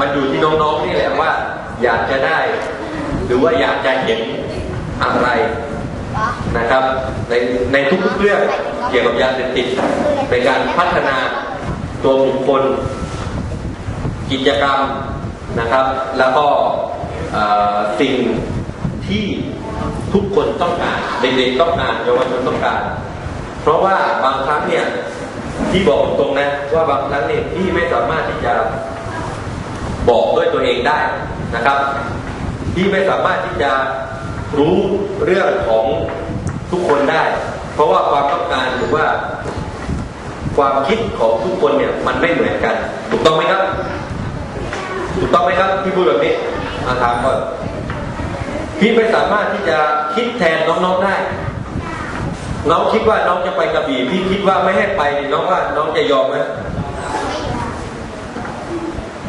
มันอยู่ที่น้องๆนี่แหละว่า อยากจะได้ หรือว่าอยากจะเห็นอะไรนะครับ ในในทุกๆเรื่องเกี่ยวกับยาเสพติดในการพัฒนาตัวบุคคล กิจกรรมนะครับ แล้วก็สิ่งที่ทุกคนต้องการเด็กๆต้องการเยาวชนต้องการ เพราะว่าบางครั้งเนี่ยที่บอกตรงนะว่าบางครั้งเนี่ยที่ไม่สามารถที่จะ บอกด้วยตัวเองได้นะครับ ที่ไม่สามารถที่จะรู้เรื่องของทุกคนได้ เพราะว่าความต้องการหรือว่า ความคิดของทุกคนเนี่ยมันไม่เหมือนกัน ถูกต้องไหมครับ ถูกต้องไหมครับที่พูดแบบนี้อาถามก่อนพี่ไม่สามารถที่จะคิดแทนน้องๆได้ น้องคิดว่าน้องจะไปกระบี่พี่คิดว่าไม่ให้ไปน้องว่าน้องจะยอมไหม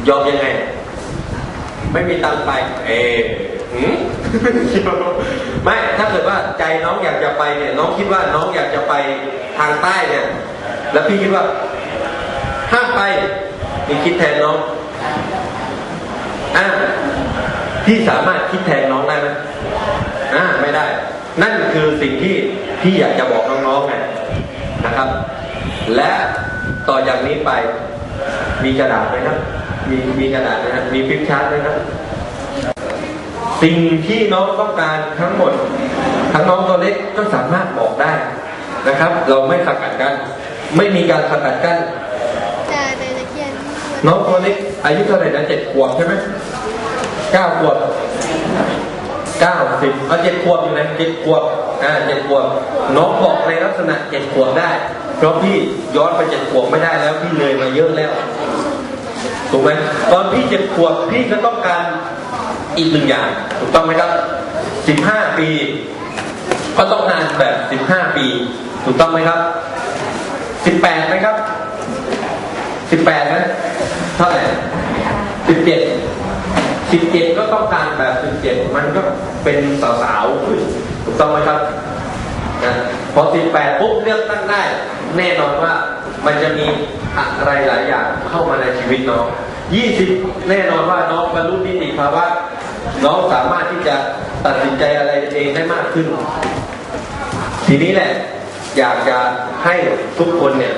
ยอมยังไง ไม่มีตังไป เออหืมไม่ถ้าเกิดว่าใจน้องอยากจะไปเนี่ย น้องคิดว่าน้องอยากจะไปทางใต้เนี่ย แล้วพี่คิดว่าห้ามไปนี่คิดแทนน้องอ่าพี่สามารถคิดแทนน้องได้ไหมอ่าไม่ได้ นั่นคือสิ่งที่พี่อยากจะบอกน้องๆไงนะครับ และต่อจากนี้ไปมีกระดาษไหมครับ มีมีกระดาษนะครับมีฟิปชาร์ตไหมครับ สิ่งที่น้องต้องการทั้งหมด ทั้งน้องตัวเล็กก็สามารถบอกได้นะครับ เราไม่สกัดกันไม่มีการสกัดกั้นแต่ในตะเกียนน้องตัวเล็กอายุเท่าไหร่นะเจ็ดขวบใช่ไหมเก้าขวบเก้าสิบเอาเจ็ดขวบอยู่นะเจ็ดขวบอ่าเจ็ดขวบน้องบอกในลักษณะเจ็ดขวบได้ เพราะพี่ย้อนไปเจ็ดขวบไม่ได้แล้วพี่เลยมาเยอะแล้ว ถูกไหมตอนพี่เจ็ดขวบพี่ก็ต้องการอีกหนึ่งอย่าง ถูกต้องไหมครับสิบห้าปี ก็ต้องงานแบบสิบห้าปี ถูกต้องไหมครับสิบแปดไหมครับสิบแปดนะเท่าไหร่สิบเจ็ดสิบเจ็ดก็ต้องการแบบสิบเจ็ดมันก็เป็นสาวๆขึ้นถูกต้องไหมครับนะพอสิบแปดปุ๊บเลือกตั้งได้ แน่นอนว่า มันจะมีอะไรหลายอย่างเข้ามาในชีวิตน้องยี่สิบแน่นอนว่าน้องบรรลุนิติภาวะ น้องสามารถที่จะตัดสินใจอะไรเองได้มากขึ้น ทีนี้แหละ อยากจะให้ทุกคนเนี่ย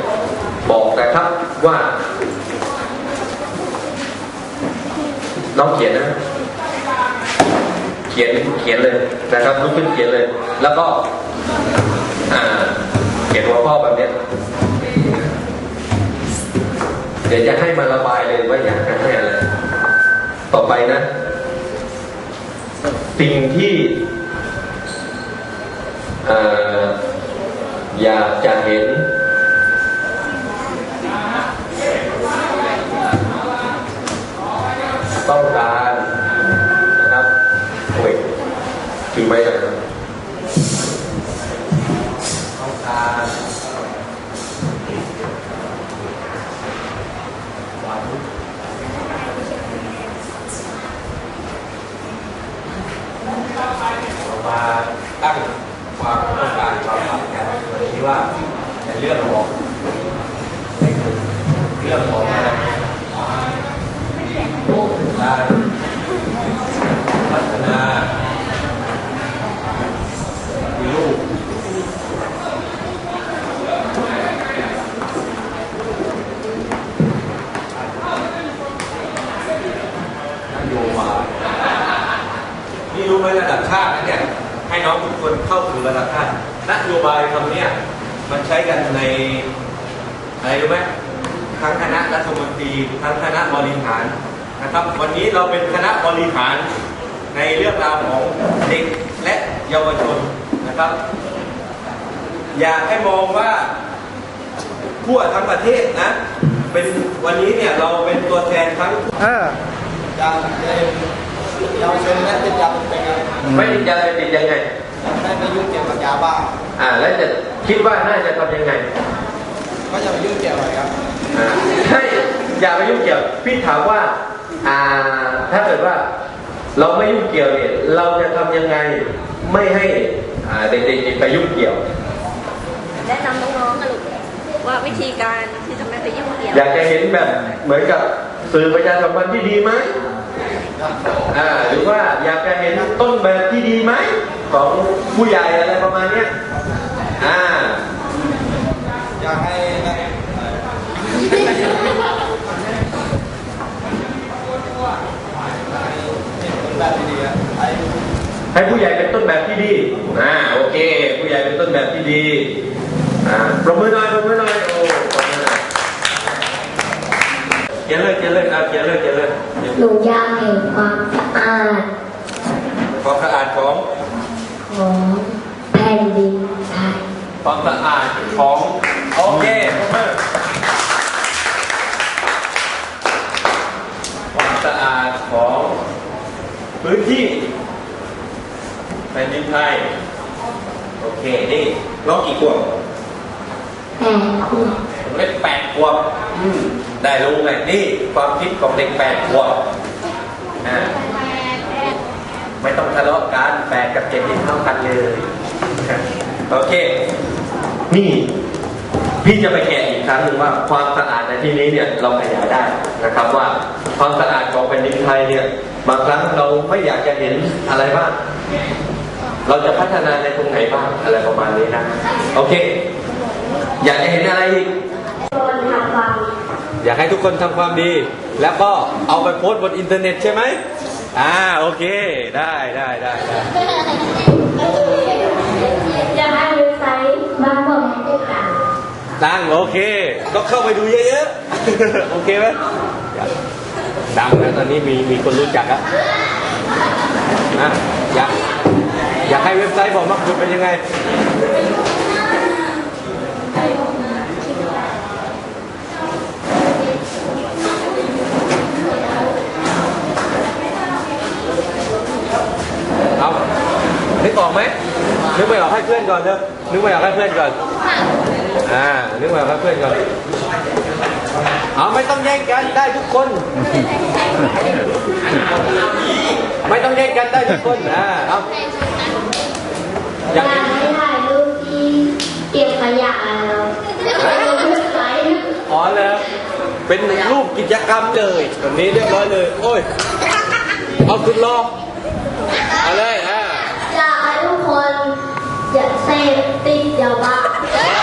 บอกแต่ครับว่า น้องเขียนนะ เขียนเขียนเลยนะครับลุกขึ้นเขียนเลย แล้วก็ อ่า เขียนหัวข้อแบบนี้ ดี๋ยวจะให้มาระบายเลยว่าอยากจะให้อะไร ต่อไปนะ สิ่งที่อยากจะเห็น ต้องการนะครับโอ้ยถือไม้หน่อยนะต้องการ มาตั้งความต้องการความฝันกันวันนี้ว่าในเรื่องของเรื่องของอะไร การพัฒนาปฏิรูปนโยบายนี่รู้ไหมระดับชาตินะเนี่ย ให้น้องทุกคนเข้าถึงระดับชาตินโยบายคำเนี้ยมันใช้กันในอะไรรู้ไหมทั้งคณะรัฐมนตรีทั้งคณะบริหารนะครับ วันนี้เราเป็นคณะบริหารในเรื่องราวของเด็กและเยาวชนนะครับ อยากให้มองว่าทั่วทั้งประเทศนะ เป็นวันนี้เนี่ยเราเป็นตัวแทนทั้งเออยังเป็นเยาวชนและติดยาเป็น ไงไม่ติดยาเสพติดยังไงไม่ไปยุ่งเกี่ยวกับยาบ้าอ่า แล้วจะคิดว่าน่าจะทำยังไง ก็จะไปยุ่งเกี่ยวอะไรครับอ่าใช่อย่าไปยุ่งเกี่ยว พี่ถามว่า อ่า ถ้าเกิดว่า เราไม่ยุ่งเกี่ยวเนี่ย เราจะทำยังไงไม่ให้อ่าเด็กๆไปยุ่งเกี่ยว แนะนำน้องๆกันลูกว่าวิธีการที่จะไม่ไปยุ่งเกี่ยว อยากจะเห็นแบบเหมือนกับสื่อประชาสัมพันธ์ที่ดีไหม อ่าหรือว่าอยากจะเห็นต้นแบบที่ดีไหมของผู้ใหญ่อะไรประมาณเนี้ยอ่าอยากให้นะเป็นแบบดีๆอะไอ้ให้ผู้ใหญ่เป็นต้นแบบที่ดีอ่าโอเค ผู้ใหญ่เป็นต้นแบบที่ดีอ่าปรบมือหน่อยปรบมือหน่อย ขียนเลยเขียนเลยอ่าเขียนเลยเขียนเลยหนูอยากเห็นความสะอาดความสะอาดของของแผ่นดินไทยความสะอาดของโอเคปรบมือความสะอาดของพื้นที่แผ่นดินไทยโอเคนี่น้องกี่ขวบแผ่นดินเล็กแปดขวบอืม ได้รู้ไงนี่ความคิดของเด็กแปดขวบอ่าไม่ต้องทะเลาะกันแปดกับเจ็ดนี่เท่ากันเลยโอเค นี่พี่จะไปแกะอีกครั้งหนึ่งว่าความสะอาดในที่นี้เนี่ยเราขยายได้นะครับว่าความสะอาดของแผ่นดินไทยเนี่ยบางครั้งเราไม่อยากจะเห็นอะไรบ้างเราจะพัฒนาในตรงไหนบ้างอะไรประมาณนี้นะ โอเค อยากจะเห็นอะไรอีก อยากให้ทุกคนทำความดี แล้วก็เอาไปโพสต์บนอินเทอร์เน็ตใช่ไหมอ่าโอเคได้ได้ได้ได้อยากให้เว็บไซต์บ้านบอกให้ติดตามดังโอเค ก็เข้าไปดูเยอะๆโอเคไหมดังนะตอนนี้มีมีคนรู้จักอะนะอยากอยากให้เว็บไซต์บอกมาคุณเป็นยังไง เอานึกออกไหมนึกไม่ ออกให้เพื่อนก่อนเถอะนึกไม่ออกให้เพื่อนก่อน อ่า นึกไม่ออกให้เพื่อนก่อน เอาไม่ต้องแย่งกันได้ทุกคน ไม่ต้องแย่งกันได้ทุกคน อ่า เอาอยากอยากให้ถ่ายรูปที่เก็บขยะแล้วเว็บไซต์อ๋อเลยเป็นรูปกิจกรรมเลยแบบนี้เรียบร้อยเลย โอ้ย เอาคุณรอ เอาเลย อ่าอยา